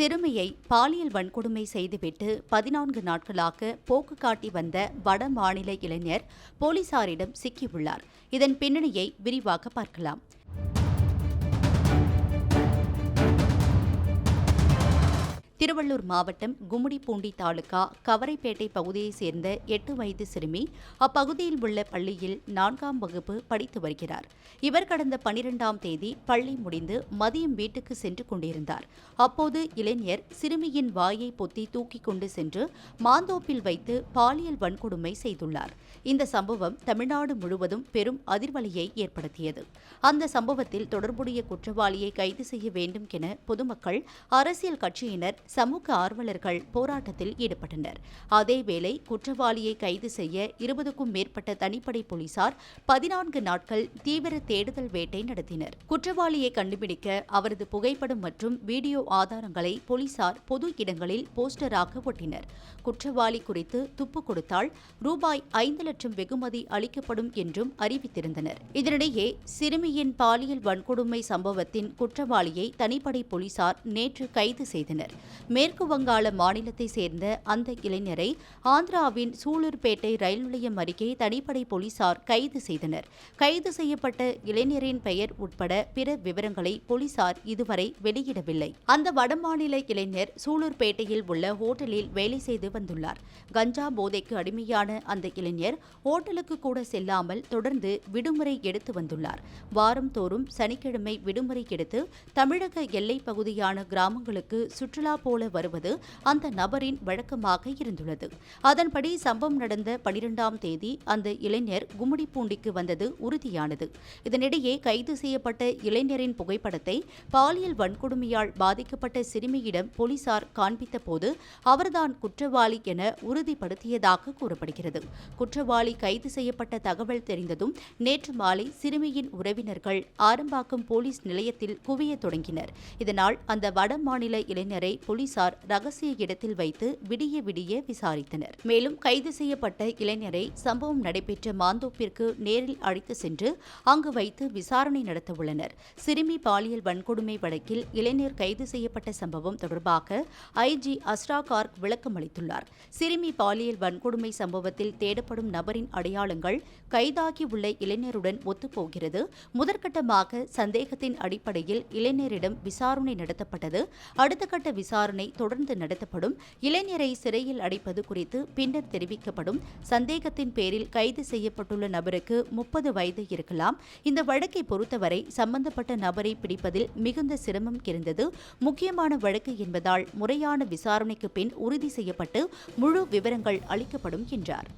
சிறுமியை பாலியல் வன்கொடுமை செய்துவிட்டு பதினான்கு நாட்களாக போக்கு காட்டி வந்த வட மாநில இளைஞர் போலீசாரிடம் சிக்கியுள்ளார். இதன் பின்னணியை விரிவாக பார்க்கலாம். திருவள்ளூர் மாவட்டம் கும்மிடிப்பூண்டி தாலுகா கவரைப்பேட்டை பகுதியைச் சேர்ந்த எட்டு வயது சிறுமி அப்பகுதியில் உள்ள பள்ளியில் நான்காம் வகுப்பு படித்து வருகிறார். இவர் கடந்த பனிரெண்டாம் தேதி பள்ளி முடிந்து மதியம் வீட்டுக்கு சென்று கொண்டிருந்தார். அப்போது இளைஞர் சிறுமியின் வாயை பொத்தி தூக்கிக் கொண்டு சென்று மாந்தோப்பில் வைத்து பாலியல் வன்கொடுமை செய்துள்ளார். இந்த சம்பவம் தமிழ்நாடு முழுவதும் பெரும் அதிர்வலையை ஏற்படுத்தியது. அந்த சம்பவத்தில் தொடர்புடைய குற்றவாளியை கைது செய்ய வேண்டும் என பொதுமக்கள் அரசியல் கட்சியினர் சமூக ஆர்வலர்கள் போராட்டத்தில் ஈடுபட்டனர். அதேவேளை குற்றவாளியை கைது செய்ய இருபதுக்கும் மேற்பட்ட தனிப்படை போலீசார் பதினான்கு நாட்கள் தீவிர தேடுதல் வேட்டை நடத்தினர். குற்றவாளியை கண்டுபிடிக்க அவரது புகைப்படம் மற்றும் வீடியோ ஆதாரங்களை போலீசார் பொது இடங்களில் போஸ்டராக ஒட்டினர். குற்றவாளி குறித்து துப்பு கொடுத்தால் ரூபாய் ஐந்து லட்சம் வெகுமதி அளிக்கப்படும் என்றும் அறிவித்திருந்தனர். இதனிடையே சிறுமியின் பாலியல் வன்கொடுமை சம்பவத்தின் குற்றவாளியை தனிப்படை போலீசார் நேற்று கைது செய்தனர். மேற்கு வங்காள மாநிலத்தை சேர்ந்த அந்த இளைஞரை ஆந்திராவின் சூலூர்பேட்டை ரயில் நிலையம் அருகே தனிப்படை போலீசார் கைது செய்தனர். கைது செய்யப்பட்ட இளைஞரின் பெயர் உட்பட பிற விவரங்களை போலீசார் இதுவரை வெளியிடவில்லை. அந்த வடமாநில இளைஞர் சூலூர்பேட்டையில் உள்ள ஹோட்டலில் வேலை செய்து வந்துள்ளார். கஞ்சா போதைக்கு அடிமையான அந்த இளைஞர் ஹோட்டலுக்கு கூட செல்லாமல் தொடர்ந்து விடுமுறை எடுத்து வந்துள்ளார். வாரம் தோறும் சனிக்கிழமை விடுமுறை எடுத்து தமிழக எல்லைப் பகுதியான கிராமங்களுக்கு சுற்றுலா போல வருவது அந்த நபரின் வழக்கமாக இருந்துள்ளது. அதன்படி சம்பவம் நடந்த பனிரெண்டாம் தேதி அந்த இளைஞர் கும்மிடிப்பூண்டிக்கு வந்தது உறுதியானது. இதனிடையே கைது செய்யப்பட்ட இளைஞரின் புகைப்படத்தை பாலியல் வன்கொடுமையால் பாதிக்கப்பட்ட சிறுமியிடம் போலீசார் காண்பித்த போது அவர்தான் குற்றவாளி என உறுதிப்படுத்தியதாக கூறப்படுகிறது. குற்றவாளி கைது செய்யப்பட்ட தகவல் தெரிந்ததும் நேற்று மாலை சிறுமியின் உறவினர்கள் ஆரம்பாக்கம் போலீஸ் நிலையத்தில் குவிய தொடங்கினர். இதனால் அந்த வட மாநில இளைஞரை போலீஸ் போலீசார் ரகசிய இடத்தில் வைத்து விடிய விடிய விசாரித்தனர். மேலும் கைது செய்யப்பட்ட இளைஞரை சம்பவம் நடைபெற்ற மாந்தோப்பிற்கு நேரில் அழைத்து சென்று அங்கு வைத்து விசாரணை நடத்த உள்ளனர். சிறுமி பாலியல் வன்கொடுமை வழக்கில் இளைஞர் கைது செய்யப்பட்ட சம்பவம் தொடர்பாக ஐஜி அஸ்ரா கார்க் விளக்கம் அளித்துள்ளார். சிறுமி பாலியல் வன்கொடுமை சம்பவத்தில் தேடப்படும் நபரின் அடையாளங்கள் கைதாகியுள்ள இளைஞருடன் ஒத்துப்போகிறது. முதற்கட்டமாக சந்தேகத்தின் அடிப்படையில் இளைஞரிடம் விசாரணை நடத்தப்பட்டது. அடுத்த கட்ட விசாரணை விசாரணை தொடர்ந்து நடத்தப்படும். இளைஞரை சிறையில் அடைப்பது குறித்து பின்னர் தெரிவிக்கப்படும். சந்தேகத்தின் பேரில் கைது செய்யப்பட்டுள்ள நபருக்கு முப்பது வயது இருக்கலாம். இந்த வழக்கை பொறுத்தவரை சம்பந்தப்பட்ட நபரை பிடிப்பதில் மிகுந்த சிரமம் இருந்தது முக்கியமான வழக்கு என்பதால் முறையான விசாரணைக்கு பின் உறுதி செய்யப்பட்டு முழு விவரங்கள் அளிக்கப்படும் என்றார்.